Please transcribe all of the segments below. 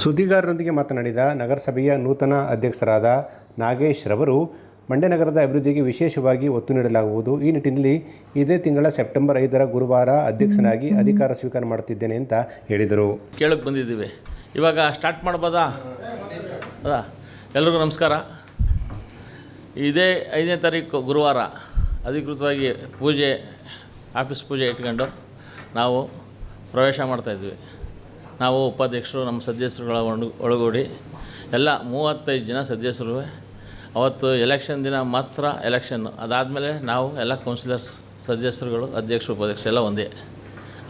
ಸುದ್ದಿಗಾರರೊಂದಿಗೆ ಮಾತನಾಡಿದ ನಗರಸಭೆಯ ನೂತನ ಅಧ್ಯಕ್ಷರಾದ ನಾಗೇಶ್ ರವರು ಮಂಡ್ಯ ನಗರದ ಅಭಿವೃದ್ಧಿಗೆ ವಿಶೇಷವಾಗಿ ಒತ್ತು ನೀಡಲಾಗುವುದು. ಈ ನಿಟ್ಟಿನಲ್ಲಿ ಇದೇ ತಿಂಗಳ ಸೆಪ್ಟೆಂಬರ್ ಐದರ ಗುರುವಾರ ಅಧ್ಯಕ್ಷನಾಗಿ ಅಧಿಕಾರ ಸ್ವೀಕಾರ ಮಾಡುತ್ತಿದ್ದೇನೆ ಅಂತ ಹೇಳಿದರು. ಕೇಳಕ್ಕೆ ಬಂದಿದ್ದೀವಿ. ಇವಾಗ ಸ್ಟಾರ್ಟ್ ಮಾಡ್ಬೋದಾ? ಅದಾ ಎಲ್ರಿಗೂ ನಮಸ್ಕಾರ. ಇದೇ ಐದನೇ ತಾರೀಕು ಗುರುವಾರ ಅಧಿಕೃತವಾಗಿ ಪೂಜೆ ಆಫೀಸ್ ಪೂಜೆ ಇಟ್ಕೊಂಡು ನಾವು ಪ್ರವೇಶ ಮಾಡ್ತಾಯಿದ್ವಿ ನಾವು ಉಪಾಧ್ಯಕ್ಷರು, ನಮ್ಮ ಸದಸ್ಯರುಗಳ ಒಳಗೂಡಿ ಎಲ್ಲ ಮೂವತ್ತೈದು ಜನ ಸದಸ್ಯರು ಅವತ್ತು ಎಲೆಕ್ಷನ್ ದಿನ ಮಾತ್ರ ಎಲೆಕ್ಷನ್ನು ಅದಾದಮೇಲೆ ನಾವು ಎಲ್ಲ ಕೌನ್ಸಿಲರ್ಸ್ ಸದಸ್ಯರುಗಳು ಅಧ್ಯಕ್ಷರು ಉಪಾಧ್ಯಕ್ಷ ಎಲ್ಲ ಒಂದೇ.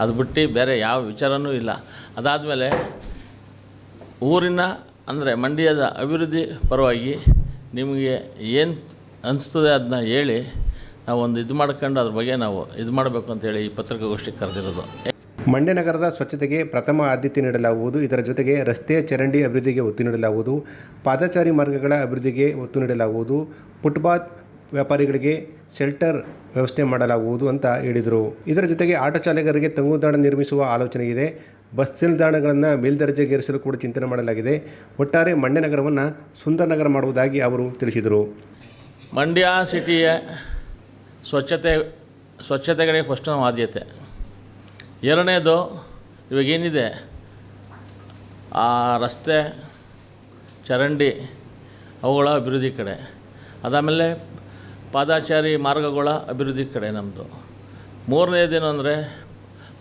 ಅದು ಬಿಟ್ಟು ಬೇರೆ ಯಾವ ವಿಚಾರನೂ ಇಲ್ಲ. ಅದಾದಮೇಲೆ ಊರಿನ ಅಂದರೆ ಮಂಡ್ಯದ ಅಭಿವೃದ್ಧಿ ಪರವಾಗಿ ನಿಮಗೆ ಏನು ಅನಿಸ್ತದೆ ಅದನ್ನ ಹೇಳಿ ನಾವು ಒಂದು ಇದು ಮಾಡ್ಕೊಂಡು ಅದ್ರ ಬಗ್ಗೆ ನಾವು ಇದು ಮಾಡಬೇಕು ಅಂತೇಳಿ ಈ ಪತ್ರಿಕಾಗೋಷ್ಠಿಗೆ ಕರೆದಿರೋದು. ಮಂಡ್ಯ ನಗರದ ಸ್ವಚ್ಛತೆಗೆ ಪ್ರಥಮ ಆದ್ಯತೆ ನೀಡಲಾಗುವುದು. ಇದರ ಜೊತೆಗೆ ರಸ್ತೆ, ಚರಂಡಿ ಅಭಿವೃದ್ಧಿಗೆ ಒತ್ತು ನೀಡಲಾಗುವುದು. ಪಾದಚಾರಿ ಮಾರ್ಗಗಳ ಅಭಿವೃದ್ಧಿಗೆ ಒತ್ತು ನೀಡಲಾಗುವುದು. ಫುಟ್ಪಾತ್ ವ್ಯಾಪಾರಿಗಳಿಗೆ ಶೆಲ್ಟರ್ ವ್ಯವಸ್ಥೆ ಮಾಡಲಾಗುವುದು ಅಂತ ಹೇಳಿದರು. ಇದರ ಜೊತೆಗೆ ಆಟೋ ಚಾಲಕರಿಗೆ ತಂಗುದಾಣ ನಿರ್ಮಿಸುವ ಆಲೋಚನೆ ಇದೆ. ಬಸ್ ನಿಲ್ದಾಣಗಳನ್ನು ಮೇಲ್ದರ್ಜೆಗೇರಿಸಲು ಕೂಡ ಚಿಂತನೆ ಮಾಡಲಾಗಿದೆ. ಒಟ್ಟಾರೆ ಮಂಡ್ಯ ನಗರವನ್ನು ಸುಂದರ ನಗರ ಮಾಡುವುದಾಗಿ ಅವರು ತಿಳಿಸಿದರು. ಮಂಡ್ಯ ಸಿಟಿಯ ಸ್ವಚ್ಛತೆ, ಸ್ವಚ್ಛತೆಗಳಿಗೆ ಫಸ್ಟ್ ಆದ್ಯತೆ. ಎರಡನೇದು ಇವಾಗೇನಿದೆ ಆ ರಸ್ತೆ, ಚರಂಡಿ, ಅವುಗಳ ಅಭಿವೃದ್ಧಿ ಕಡೆ. ಅದಾದಮೇಲೆ ಪಾದಾಚಾರಿ ಮಾರ್ಗಗಳ ಅಭಿವೃದ್ಧಿ ಕಡೆ ನಮ್ಮದು ಮೂರನೇದೇನು ಅಂದರೆ,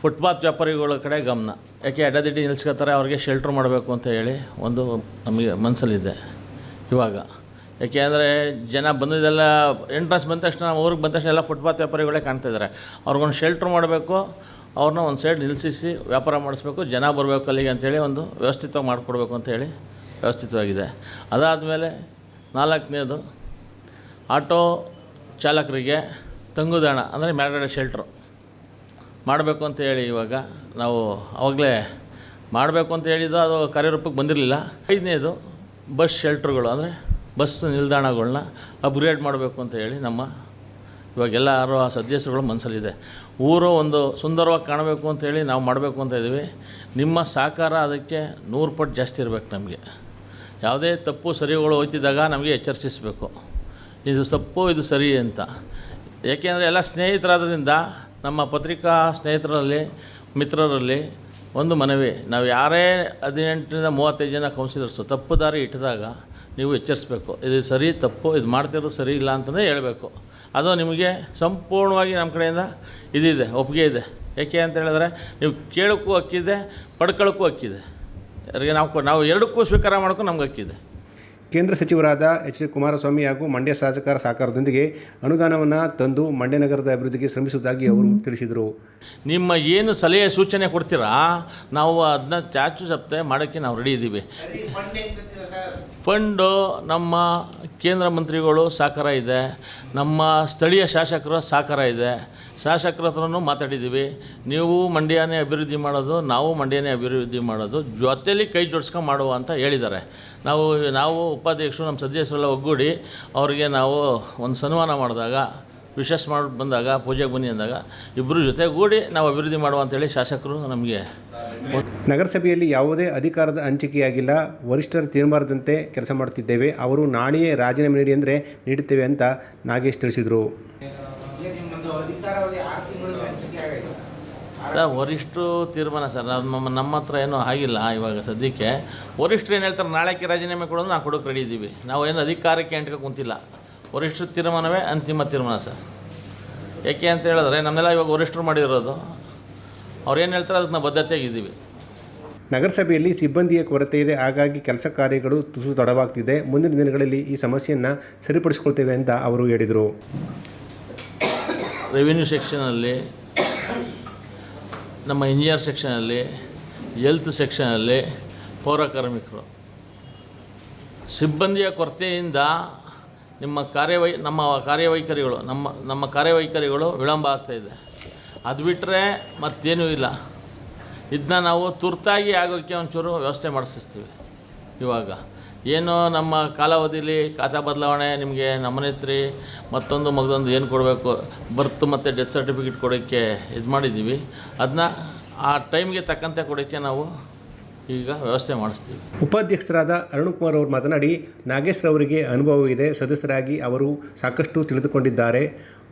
ಫುಟ್ಪಾತ್ ವ್ಯಾಪಾರಿಗಳ ಕಡೆ ಗಮನ. ಯಾಕೆ ಅಡ್ಡದಿಡ್ಡಿ ನಿಲ್ಸ್ಕೊತಾರೆ ಅವ್ರಿಗೆ ಶೆಲ್ಟ್ರ್ ಮಾಡಬೇಕು ಅಂತ ಹೇಳಿ ಒಂದು ನಮಗೆ ಮನಸ್ಸಲ್ಲಿದೆ ಇವಾಗ. ಯಾಕೆ ಅಂದರೆ, ಜನ ಬಂದಿದ್ದೆಲ್ಲ ಎಂಟ್ರೆನ್ಸ್ ಬಂದ ತಕ್ಷಣ, ಊರಿಗೆ ಬಂದ ತಕ್ಷಣ ಎಲ್ಲ ಫುಟ್ಪಾತ್ ವ್ಯಾಪಾರಿಗಳೇ ಕಾಣ್ತಾ ಇದ್ದಾರೆ. ಅವ್ರಿಗೊಂದು ಶೆಲ್ಟ್ರ್ ಮಾಡಬೇಕು ಅವ್ರನ್ನ ಒಂದು ಸೈಡ್ ನಿಲ್ಲಿಸಿ ವ್ಯಾಪಾರ ಮಾಡಿಸ್ಬೇಕು, ಜನ ಬರಬೇಕು ಅಲ್ಲಿಗೆ ಅಂಥೇಳಿ ಒಂದು ವ್ಯವಸ್ಥಿತವಾಗಿ ಮಾಡಿಕೊಡ್ಬೇಕು ಅಂಥೇಳಿ ವ್ಯವಸ್ಥಿತವಾಗಿದೆ. ಅದಾದಮೇಲೆ ನಾಲ್ಕನೇದು ಆಟೋ ಚಾಲಕರಿಗೆ ತಂಗುದಾಣ, ಅಂದರೆ ಮೇಲ್ಗಡೆ ಶೆಲ್ಟ್ರು ಮಾಡಬೇಕು ಅಂತ ಹೇಳಿ ಇವಾಗ ನಾವು ಆವಾಗಲೇ ಮಾಡಬೇಕು ಅಂತ ಹೇಳಿದ್ದು ಅದು ಕಾರ್ಯರೂಪಕ್ಕೆ ಬಂದಿರಲಿಲ್ಲ. ಐದನೇದು ಬಸ್ ಶೆಲ್ಟ್ರುಗಳು ಅಂದರೆ ಬಸ್ ನಿಲ್ದಾಣಗಳನ್ನ ಅಪ್ಗ್ರೇಡ್ ಮಾಡಬೇಕು ಅಂತ ಹೇಳಿ ನಮ್ಮ ಇವಾಗೆಲ್ಲರೂ ಆ ಸದಸ್ಯರುಗಳ ಮನಸ್ಸಲ್ಲಿದೆ ಊರು ಒಂದು ಸುಂದರವಾಗಿ ಕಾಣಬೇಕು ಅಂತೇಳಿ ನಾವು ಮಾಡಬೇಕು ಅಂತ ಇದ್ದೀವಿ. ನಿಮ್ಮ ಸಹಕಾರ ಅದಕ್ಕೆ ನೂರು ಪಟ್ಟು ಜಾಸ್ತಿ ಇರಬೇಕು ನಮಗೆ. ಯಾವುದೇ ತಪ್ಪು ಸರಿಗಳು ಹೋಯ್ತಿದ್ದಾಗ ನಮಗೆ ಎಚ್ಚರಿಸಬೇಕು ಇದು ತಪ್ಪು ಇದು ಸರಿ ಅಂತ. ಏಕೆಂದರೆ ಎಲ್ಲ ಸ್ನೇಹಿತರಾದ್ರಿಂದ, ನಮ್ಮ ಪತ್ರಿಕಾ ಸ್ನೇಹಿತರಲ್ಲಿ, ಮಿತ್ರರಲ್ಲಿ ಒಂದು ಮನವಿ. ನಾವು ಯಾರೇ ಹದಿನೆಂಟರಿಂದ ಮೂವತ್ತೈದು ಜನ ಕೌನ್ಸಿಲರ್ಸು ತಪ್ಪು ದಾರಿ ಇಟ್ಟಿದಾಗ ನೀವು ಎಚ್ಚರಿಸ್ಬೇಕು. ಇದು ಸರಿ, ತಪ್ಪು, ಇದು ಮಾಡ್ತಿರೋದು ಸರಿ ಇಲ್ಲ ಅಂತಲೇ ಹೇಳಬೇಕು. ಅದು ನಿಮಗೆ ಸಂಪೂರ್ಣವಾಗಿ ನಮ್ಮ ಕಡೆಯಿಂದ ಇದಿದೆ ಒಪ್ಪಿಗೆ ಇದೆ. ಏಕೆ ಅಂತ ಹೇಳಿದ್ರೆ ನೀವು ಕೇಳೋಕ್ಕೂ ಹಕ್ಕಿದೆ ಪಡ್ಕೊಳ್ಳೋಕ್ಕೂ ಹಕ್ಕಿದೆ. ಯಾರಿಗೆ ನಾವು ಕೊ- ನಾವು ಎರಡಕ್ಕೂ ಸ್ವೀಕಾರ ಮಾಡೋಕ್ಕೂ ನಮ್ಗೆ ಹಕ್ಕಿದೆ. ಕೇಂದ್ರ ಸಚಿವರಾದ ಎಚ್ ಡಿ ಕುಮಾರಸ್ವಾಮಿ ಹಾಗೂ ಮಂಡ್ಯ ಶಾಸಕರ ಸಹಕಾರದೊಂದಿಗೆ ಅನುದಾನವನ್ನು ತಂದು ಮಂಡ್ಯ ನಗರದ ಅಭಿವೃದ್ಧಿಗೆ ಶ್ರಮಿಸುವುದಾಗಿ ಅವರು ತಿಳಿಸಿದರು. ನಿಮ್ಮ ಏನು ಸಲಹೆ ಸೂಚನೆ ಕೊಡ್ತೀರಾ? ನಾವು ಅದನ್ನ ಚಾಚು ಸಪ್ತೆ ಮಾಡೋಕ್ಕೆ ನಾವು ರೆಡಿ ಇದ್ದೀವಿ ಫಂಡು ನಮ್ಮ ಕೇಂದ್ರ ಮಂತ್ರಿಗಳು ಸಹಕಾರ ಇದೆ. ನಮ್ಮ ಸ್ಥಳೀಯ ಶಾಸಕರ ಸಹಕಾರ ಇದೆ. ಶಾಸಕರ ಹತ್ರನೂ ಮಾತಾಡಿದ್ದೀವಿ. ನೀವು ಮಂಡ್ಯನೇ ಅಭಿವೃದ್ಧಿ ಮಾಡೋದು, ನಾವು ಮಂಡ್ಯನೇ ಅಭಿವೃದ್ಧಿ ಮಾಡೋದು, ಜೊತೆಲಿ ಕೈ ಜೋಡಿಸ್ಕೊಂಡು ಮಾಡುವ ಅಂತ ಹೇಳಿದ್ದಾರೆ. ನಾವು ನಾವು ಉಪಾಧ್ಯಕ್ಷರು, ನಮ್ಮ ಸದಸ್ಯರೆಲ್ಲ ಒಗ್ಗೂಡಿ ಅವರಿಗೆ ನಾವು ಒಂದು ಸನ್ಮಾನ ಮಾಡಿದಾಗ, ವಿಶೇಷ ಮಾಡಿ ಬಂದಾಗ, ಪೂಜೆಗೆ ಬನ್ನಿ ಅಂದಾಗ ಇಬ್ಬರು ಜೊತೆಗೂಡಿ ನಾವು ಅಭಿವೃದ್ಧಿ ಮಾಡುವ ಅಂತೇಳಿ ಶಾಸಕರು ನಮಗೆ ನಗರಸಭೆಯಲ್ಲಿ ಯಾವುದೇ ಅಧಿಕಾರದ ಹಂಚಿಕೆಯಾಗಿಲ್ಲ. ವರಿಷ್ಠರ ತೀರ್ಮಾನದಂತೆ ಕೆಲಸ ಮಾಡುತ್ತಿದ್ದೇವೆ. ಅವರು ನಾಳೆಯೇ ರಾಜೀನಾಮೆ ನೀಡಿ ಅಂದರೆ ನೀಡುತ್ತೇವೆ ಅಂತ ನಾಗೇಶ್ ತಿಳಿಸಿದರು. ವರಿಷ್ಠರು ತೀರ್ಮಾನ ಸರ್ ನಮ್ಮ ನಮ್ಮ ಹತ್ರ ಏನೂ ಆಗಿಲ್ಲ ಇವಾಗ ಸದ್ಯಕ್ಕೆ. ವರಿಷ್ಠರು ಏನು ಹೇಳ್ತಾರೆ, ನಾಳೆಗೆ ರಾಜೀನಾಮೆ ಕೊಡೋದು ನಾವು ಕೊಡೋಕೆ ರೆಡಿ ಇದ್ದೀವಿ. ನಾವು ಏನು ಅಧಿಕಾರಕ್ಕೆ ಅಂಟ್ಕೊ ಕುಂತಿಲ್ಲ. ವರಿಷ್ಠರ ತೀರ್ಮಾನವೇ ಅಂತಿಮ ತೀರ್ಮಾನ ಸರ್. ಯಾಕೆ ಅಂತ ಹೇಳಿದ್ರೆ ನಮ್ಮೆಲ್ಲ ಇವಾಗ ವರಿಷ್ಠರು ಮಾಡಿರೋದು. ಅವ್ರು ಏನು ಹೇಳ್ತಾರೆ, ಅದಕ್ಕೆ ನಾವು ಬದ್ಧತೆಯಾಗಿದ್ದೀವಿ. ನಗರಸಭೆಯಲ್ಲಿ ಸಿಬ್ಬಂದಿಯ ಕೊರತೆ ಇದೆ. ಹಾಗಾಗಿ ಕೆಲಸ ಕಾರ್ಯಗಳು ತುಸು ತಡವಾಗ್ತಿದೆ. ಮುಂದಿನ ದಿನಗಳಲ್ಲಿ ಈ ಸಮಸ್ಯೆಯನ್ನು ಸರಿಪಡಿಸಿಕೊಳ್ತೇವೆ ಅಂತ ಅವರು ಹೇಳಿದರು. ರೆವಿನ್ಯೂ ಸೆಕ್ಷನಲ್ಲಿ, ನಮ್ಮ ಇಂಜಿನಿಯರ್ ಸೆಕ್ಷನಲ್ಲಿ, ಹೆಲ್ತ್ ಸೆಕ್ಷನಲ್ಲಿ ಪೌರ ಕಾರ್ಮಿಕರು. ಸಿಬ್ಬಂದಿಯ ಕೊರತೆಯಿಂದ ನಿಮ್ಮ ಕಾರ್ಯವೈ, ನಮ್ಮ ಕಾರ್ಯವೈಖರಿಗಳು, ನಮ್ಮ ನಮ್ಮ ಕಾರ್ಯವೈಖರಿಗಳು ವಿಳಂಬ ಆಗ್ತಾಯಿದೆ ಅದು ಬಿಟ್ಟರೆ ಮತ್ತೇನೂ ಇಲ್ಲ. ಇದನ್ನ ನಾವು ತುರ್ತಾಗಿ ಆಗೋಕ್ಕೆ ಒಂಚೂರು ವ್ಯವಸ್ಥೆ ಮಾಡಿಸ್ತೀವಿ ಇವಾಗ ಏನು ನಮ್ಮ ಕಾಲಾವಧಿಯಲ್ಲಿ ಖಾತಾ ಬದಲಾವಣೆ ನಿಮಗೆ ನಮನೆತ್ರಿ ಮತ್ತೊಂದು ಮಗದೊಂದು ಏನು ಕೊಡಬೇಕು, ಬರ್ತ್ ಮತ್ತು ಡೆತ್ ಸರ್ಟಿಫಿಕೇಟ್ ಕೊಡೋಕ್ಕೆ ಇದು ಮಾಡಿದ್ದೀವಿ. ಅದನ್ನ ಆ ಟೈಮ್ಗೆ ತಕ್ಕಂತೆ ಕೊಡೋಕ್ಕೆ ನಾವು ಈಗ ವ್ಯವಸ್ಥೆ ಮಾಡಿಸ್ತೀವಿ. ಉಪಾಧ್ಯಕ್ಷರಾದ ಅರುಣ್ಕುಮಾರ್ ಅವರು ಮಾತನಾಡಿ ನಾಗೇಶ್ ಅವರಿಗೆ ಅನುಭವವಿದೆ. ಸದಸ್ಯರಾಗಿ ಅವರು ಸಾಕಷ್ಟು ತಿಳಿದುಕೊಂಡಿದ್ದಾರೆ.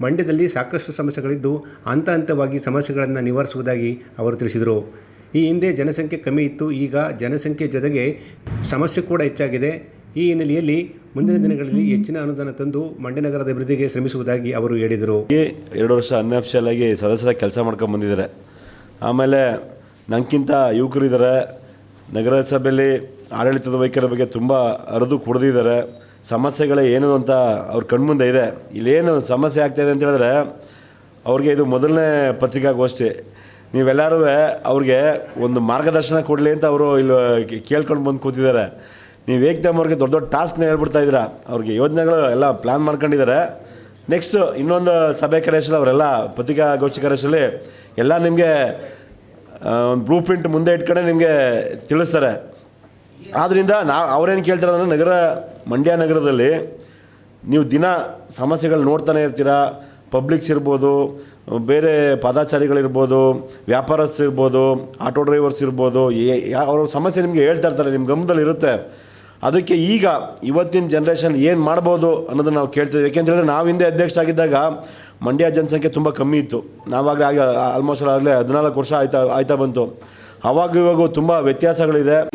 ಮಂಡ್ಯದಲ್ಲಿ ಸಾಕಷ್ಟು ಸಮಸ್ಯೆಗಳಿದ್ದು ಹಂತ ಹಂತವಾಗಿ ಸಮಸ್ಯೆಗಳನ್ನು ನಿವಾರಿಸುವುದಾಗಿ ಅವರು ತಿಳಿಸಿದರು. ಈ ಹಿಂದೆ ಜನಸಂಖ್ಯೆ ಕಮ್ಮಿ ಇತ್ತು, ಈಗ ಜನಸಂಖ್ಯೆ ಜೊತೆಗೆ ಸಮಸ್ಯೆ ಕೂಡ ಹೆಚ್ಚಾಗಿದೆ. ಈ ಹಿನ್ನೆಲೆಯಲ್ಲಿ ಮುಂದಿನ ದಿನಗಳಲ್ಲಿ ಹೆಚ್ಚಿನ ಅನುದಾನ ತಂದು ಮಂಡ್ಯ ನಗರದ ಅಭಿವೃದ್ಧಿಗೆ ಶ್ರಮಿಸುವುದಾಗಿ ಅವರು ಹೇಳಿದರು. ಎರಡು ವರ್ಷ ಅನ್ಅಫಿಷಿಯಲ್ ಆಗಿ ಸದಸ್ಯರ ಕೆಲಸ ಮಾಡ್ಕೊಂಡು ಬಂದಿದ್ದಾರೆ. ಆಮೇಲೆ ಯುವಕರು ಇದ್ದಾರೆ. ನಗರಸಭೆಯಲ್ಲಿ ಆಡಳಿತದ ವೈಖರಿ ಬಗ್ಗೆ ತುಂಬ ಅರಿದು ಕುಡ್ದಿದ್ದಾರೆ. ಸಮಸ್ಯೆಗಳೇ ಏನು ಅಂತ ಅವ್ರ ಕಣ್ಮುಂದೆ ಇದೆ. ಇಲ್ಲೇನು ಸಮಸ್ಯೆ ಆಗ್ತಾಯಿದೆ ಅಂತ ಹೇಳಿದ್ರೆ ಅವ್ರಿಗೆ ಇದು ಮೊದಲನೇ ಪತ್ರಿಕಾಗೋಷ್ಠಿ. ನೀವೆಲ್ಲರೂ ಅವ್ರಿಗೆ ಒಂದು ಮಾರ್ಗದರ್ಶನ ಕೊಡಲಿ ಅಂತ ಅವರು ಇಲ್ಲಿ ಕೇಳ್ಕೊಂಡು ಬಂದು ಕೂತಿದ್ದಾರೆ. ನೀವು ಏಕ್ದಮ್ ಅವ್ರಿಗೆ ದೊಡ್ಡ ದೊಡ್ಡ ಟಾಸ್ಕ್ನ ಹೇಳ್ಬಿಡ್ತಾ ಇದ್ದೀರಾ. ಅವ್ರಿಗೆ ಯೋಜನೆಗಳು ಎಲ್ಲ ಪ್ಲ್ಯಾನ್ ಮಾಡ್ಕೊಂಡಿದ್ದಾರೆ. ನೆಕ್ಸ್ಟು ಇನ್ನೊಂದು ಸಭೆ ಕರೆಸಲು ಅವರೆಲ್ಲ ಪತ್ರಿಕಾಗೋಷ್ಠಿ ಕರೆಸಲಿ ಎಲ್ಲ ನಿಮಗೆ ಒಂದು ಬ್ಲೂ ಪ್ರಿಂಟ್ ಮುಂದೆ ಇಟ್ಕೊಂಡೆ ನಿಮಗೆ ತಿಳಿಸ್ತಾರೆ. ಆದ್ದರಿಂದ ನಾವು ಅವ್ರೇನು ಕೇಳ್ತಾರೆ ನಗರ, ಮಂಡ್ಯ ನಗರದಲ್ಲಿ ನೀವು ದಿನ ಸಮಸ್ಯೆಗಳು ನೋಡ್ತಾನೆ ಇರ್ತೀರಾ, ಪಬ್ಲಿಕ್ಸ್ ಇರ್ಬೋದು, ಬೇರೆ ಪಾದಾಚಾರಿಗಳಿರ್ಬೋದು ವ್ಯಾಪಾರಸ್ಥರು ಇರ್ಬೋದು, ಆಟೋ ಡ್ರೈವರ್ಸ್ ಇರ್ಬೋದು ಏ- ಅವ್ರ ಸಮಸ್ಯೆ ನಿಮಗೆ ಹೇಳ್ತಾ ಇರ್ತಾರೆ ನಿಮ್ಮ ಗಮನದಲ್ಲಿ ಇರುತ್ತೆ. ಅದಕ್ಕೆ ಈಗ ಇವತ್ತಿನ ಜನ್ರೇಷನ್ ಏನು ಮಾಡ್ಬೋದು ಅನ್ನೋದನ್ನು ನಾವು ಕೇಳ್ತೀವಿ ಯಾಕೆಂತೇಳಿದ್ರೆ ನಾವು ಹಿಂದೆ ಅಧ್ಯಕ್ಷ ಆಗಿದ್ದಾಗ ಮಂಡ್ಯ ಜನಸಂಖ್ಯೆ ತುಂಬ ಕಮ್ಮಿ ಇತ್ತು. ನಾವಾಗಲೇ ಆಗ ಆಲ್ಮೋಸ್ಟ್ ಆಗಲೇ ಹದಿನಾಲ್ಕು ವರ್ಷ ಆಯ್ತಾ ಆಯ್ತಾ ಬಂತು. ಅವಾಗ ಇವಾಗ ತುಂಬ ವ್ಯತ್ಯಾಸಗಳಿದೆ.